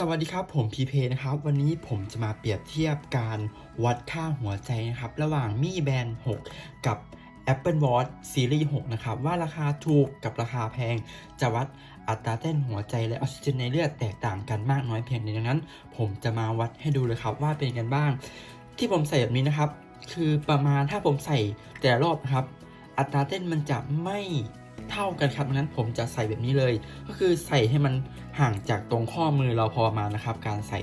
สวัสดีครับผมพีเพนะครับ วันนี้ผมจะมาเปรียบเทียบการวัดค่าหัวใจนะครับ ระหว่างมีแบน6กับ Apple Watch Series 6 นะครับ ว่าราคาถูกกับราคาแพง จะวัดอัตราเต้นหัวใจและออกซิเจนในเลือดแตกต่างกันมากน้อยเพียงใดดังนั้น ผมจะมาวัดให้ดูเลยครับว่าเป็นกันบ้าง ที่ผมใส่แบบนี้นะครับ คือประมาณถ้าผมใส่แต่ละรอบนะครับ อัตราเต้นมันจะไม่ เท่ากันครับงนั้นผมจะใส่แบบนี้เลย ก็คือใส่ให้มันห่างจากตรงข้อมือเราพอมานะครับ การใส่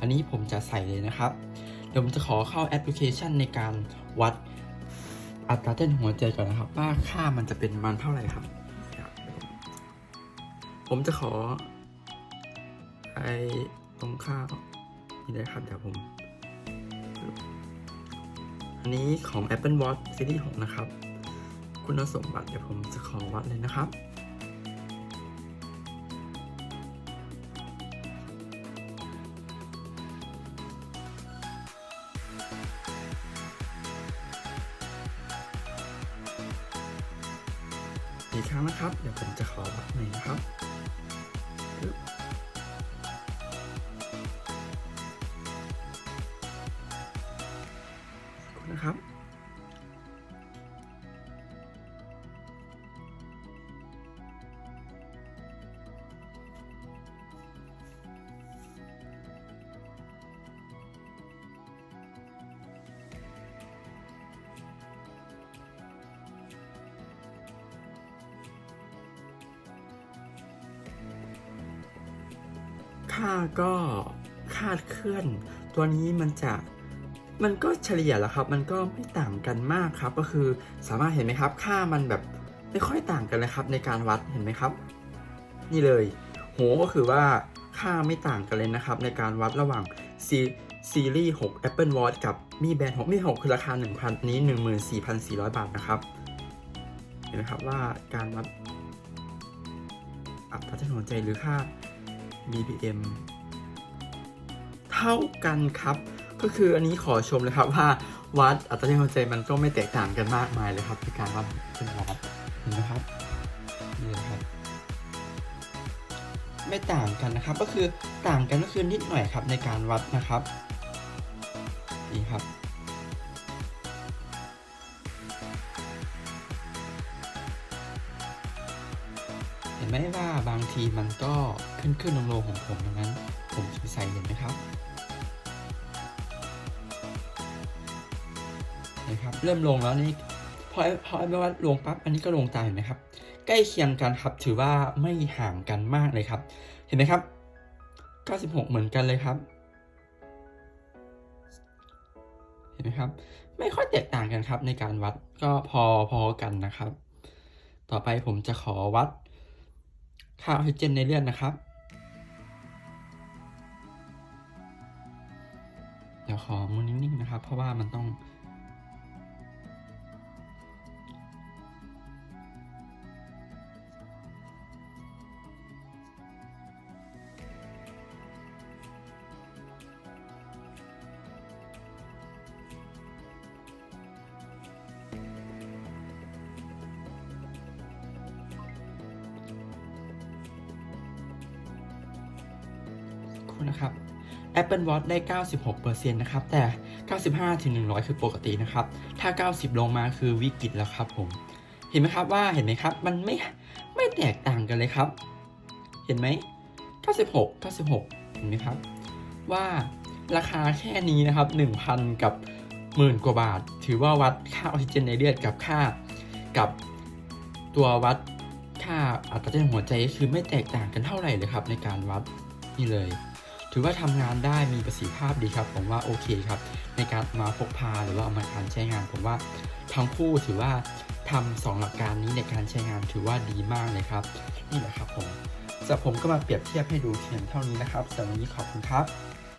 อันนี้ผมจะใส่เลยนะครับ เดี๋ยวผมจะขอเข้าแอปพลิเคชันในการวัดอัตราเต้นหัวใจก่อนนะครับ ว่าค่ามันจะเป็นมันเท่าไหร่ครับ ผมจะขอไอตรงค่านี่เลยครับเดี๋ยวผม อันนี้ของ Apple Watch Series 6 นะครับ คุณสมบัติเดี๋ยวผมจะขอวัดเลยนะครับ อีกครั้งนะครับ เดี๋ยวผมจะขอวัดหน่อยนะครับนะครับ ค่าก็คาดเคลื่อน ตัวนี้มันจะมันก็เฉลี่ยแหละครับ มันก็ไม่ต่างกันมากครับ ก็คือสามารถเห็นไหมครับ ค่ามันแบบไม่ค่อยต่างกันเลยครับ ในการวัดเห็นไหมครับ นี่เลยโหก็คือว่าค่าไม่ต่างกันเลยนะครับ ในการวัดระหว่างซีซีรีส์ 6 Apple Watch กับมีแบรนด์6มี6คือราคา 1,000 นี้ 14,400 บาทนะครับ เห็นไหมครับว่าการวัดอัตราเต้นหัวใจหรือค่า BPM เท่ากันครับ ก็คืออันนี้ขอชมเลยครับว่าวัดอัตราเต้นหัวใจมันก็ไม่แตกต่างกันมากมายเลยครับในการวัดเป็นวัดเห็นไหมครับนี่เลยครับ ไม่ต่างกันนะครับ ก็คือต่างกันก็คือนิดหน่อยครับในการวัดนะครับนี่ครับ ห็นไหมว่าบางทีมันก็ขึ้นขึ้นลงลงของผมดังนั้น ผมจะใส่เห็นไหมครับนะครับเริ่มลงแล้วนี่พอพอไม่ว่าลงปั๊บอันนี้ก็ลงตามเห็นไหมครับ ใกล้เคียงกันครับถือว่าไม่ห่างกันมากเลยครับ เห็นไหมครับ 96 เหมือนกันเลยครับเห็นไหมครับ ไม่ค่อยแตกต่างกันครับในการวัดก็พอพอกันนะครับ ต่อไปผมจะขอวัด ค่าออกซิเจนในเลือดนะครับ เดี๋ยวขอมือนิ่งๆนะครับ เพราะว่ามันต้อง คุณนะครับ Apple Watch ได้ 96%นะครับ แต่ 95ถึง100 คือปกตินะครับ ถ้า 90 ลงมาคือวิกฤตแล้วครับผม เห็นไหมครับว่าเห็นไหมครับ มันไม่ไม่แตกต่างกันเลยครับ เห็นไหม 96 96 เห็นไหมครับ ว่าราคาแค่นี้นะครับ 1,000 กับหมื่นกว่าบาท ถือว่าวัดค่าออกซิเจนในเลือดกับค่ากับตัววัดค่าอัตราเต้นหัวใจคือไม่แตกต่างกันเท่าไหร่เลยครับ ในการวัดนี่เลย ถือว่าทำงานได้มีประสิทธิภาพดีครับ ผมว่าโอเคครับ ในการมาพกพาหรือว่าเอามาการใช้งาน ผมว่าทั้งคู่ถือว่าทำสองหลักการนี้ในการใช้งานถือว่าดีมากเลยครับ นี่แหละครับผมสำหรับผมก็มาเปรียบเทียบให้ดูเพียงเท่านี้นะครับสำหรับวันนี้ขอบคุณครับ